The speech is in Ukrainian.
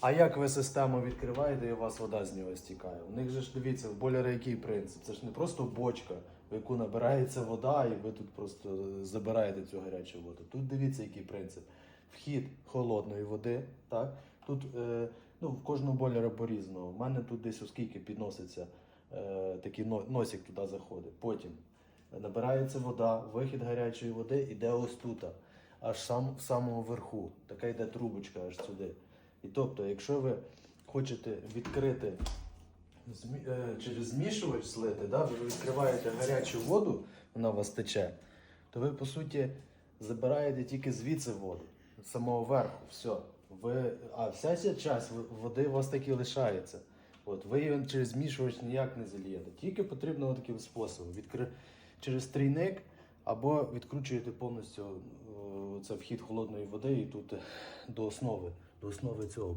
А як ви систему відкриваєте і у вас вода з нього стікає? У них же ж дивіться, в бойлера який принцип? Це ж не просто бочка, в яку набирається вода, і ви тут просто забираєте цю гарячу воду. Тут дивіться, який принцип. Вхід холодної води, так? Тут е, ну, в кожного бойлера по-різному. У мене тут десь оскільки підноситься е, такий носик туди заходить. Потім набирається вода, вихід гарячої води іде ось тут, аж сам, в самого верху. Така йде трубочка аж сюди. І тобто, якщо ви хочете відкрити е, через змішувач злити, да, ви відкриваєте гарячу воду, вона у вас тече, то ви по суті забираєте тільки звідси воду, з самого верху, все. Ви, а вся ця часть води у вас таки лишається. От, ви її через змішувач ніяк не зальєте. Тільки потрібно таким способом. Відкри... Через трійник або відкручуєте повністю е, це вхід холодної води і тут до основи, до основи цього.